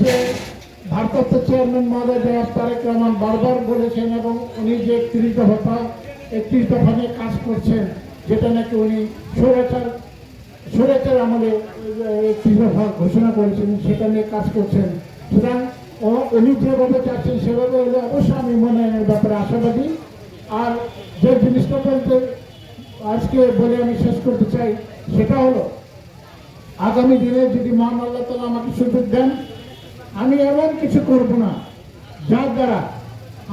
যে ভারপ্রাপ্ত চেয়ারম্যান মহোদয় জনাব তারেক রহমান বারবার বলেছেন এবং উনি যে একত্রিশ দফা একত্রিশ দফা নিয়ে কাজ করছেন, যেটা নাকি উনি স্বৈরাচার স্বৈরাচার আমলে একত্রিশ দফা ঘোষণা করেছেন, সেটা নিয়ে কাজ করছেন। সুতরাং উনি যেভাবে চাচ্ছেন সেভাবে হলে অবশ্যই আমি মনোনয়নের ব্যাপারে আশাবাদী। আর যে জিনিসটা বলতে আজকে বলে আমি শেষ করতে চাই, সেটা হলো, আগামী দিনে যদি মহান আল্লাহ তালা আমাকে সুযোগ দেন আমি এমন কিছু করব না, যার দ্বারা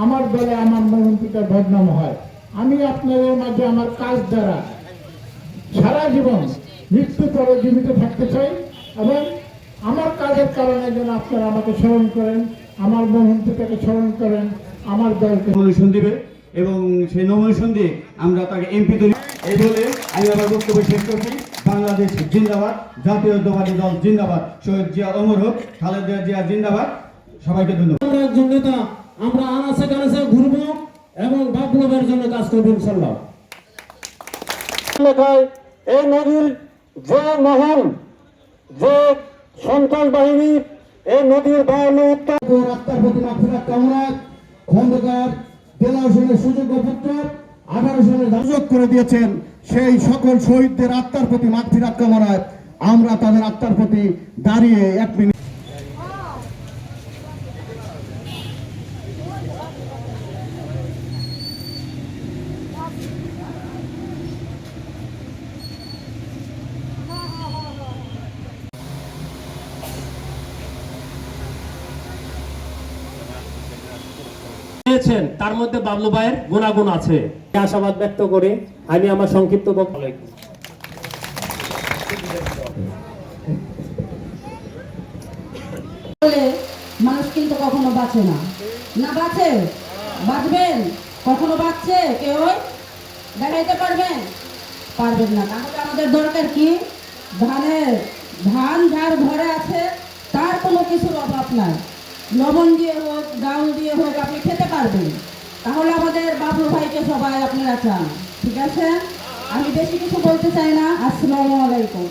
আমার দলে আমার মরণ পিতার বদনাম হয়। আমি আপনাদের মাঝে আমার কাজ দ্বারা সারা জীবন মৃত্যু পরে জীবিত থাকতে চাই এবং আমার কাজের কারণে যেন আপনারা আমাকে স্মরণ করেন, আমার মরণ পিতাকে স্মরণ করেন, আমার দলকে নমিনেশন দিবে এবং সেই নমিনেশন দিয়ে আমরা তাকে এমপি তুলি এই বলে আমি আমার বক্তব্য শেষ করছি। বাংলাদেশ জিন্দাবাদ জাতীয়তাবাদী দল জিন্দাবাদ। শহীদ জিয়া অমর হোক খালেদা জিয়া জিন্দাবাদ। সবাইকে ধন্যবাদ। আমরা একজন নেতা আমরা আনাসে কানাসে ঘুরবো এবং বাবলবের জন্য কাজ করব ইনশাল্লাহ এই নদীর যে মহল যে সন্ত্রাস বাহিনী এই নদীর বাউল উত্তর রাস্তার প্রতি মাফিরা কামরাজ খন্দকার হোসেনের সুযোগ্য পুত্র আঠারো সুযোগ করে দিয়েছেন সেই সকল শহীদদের আত্মার প্রতি মাতৃ কামনায় আমরা তাদের আত্মার প্রতি দাঁড়িয়ে এক মিনিট পেয়েছেন তার মধ্যে বাবলু ভাইয়ের গুণাগুণ আছে। আশাবাদ ব্যক্ত করে আমি আমার সংক্ষিপ্ত বক্তব্য মানুষ কিন্তু কখনো বাঁচে না। না বাঁচে? বাঁচবেন? কখনো বাঁচছে? কেউ দেখাইতে পারবেন পারবেন না। তাহলে আমাদের দরকার কি? ধানের ধান যার ঘরে আছে তার কোনো কিছুর অভাব নাই। লবণ দিয়ে হোক ডাউল দিয়ে হোক আপনি খেতে পারবেন। তাহলে আমাদের বাবু ভাইকে সবাই আপনারা চান। ঠিক আছে? আমি বেশি কিছু বলতে চাই না। আসসালামু আলাইকুম।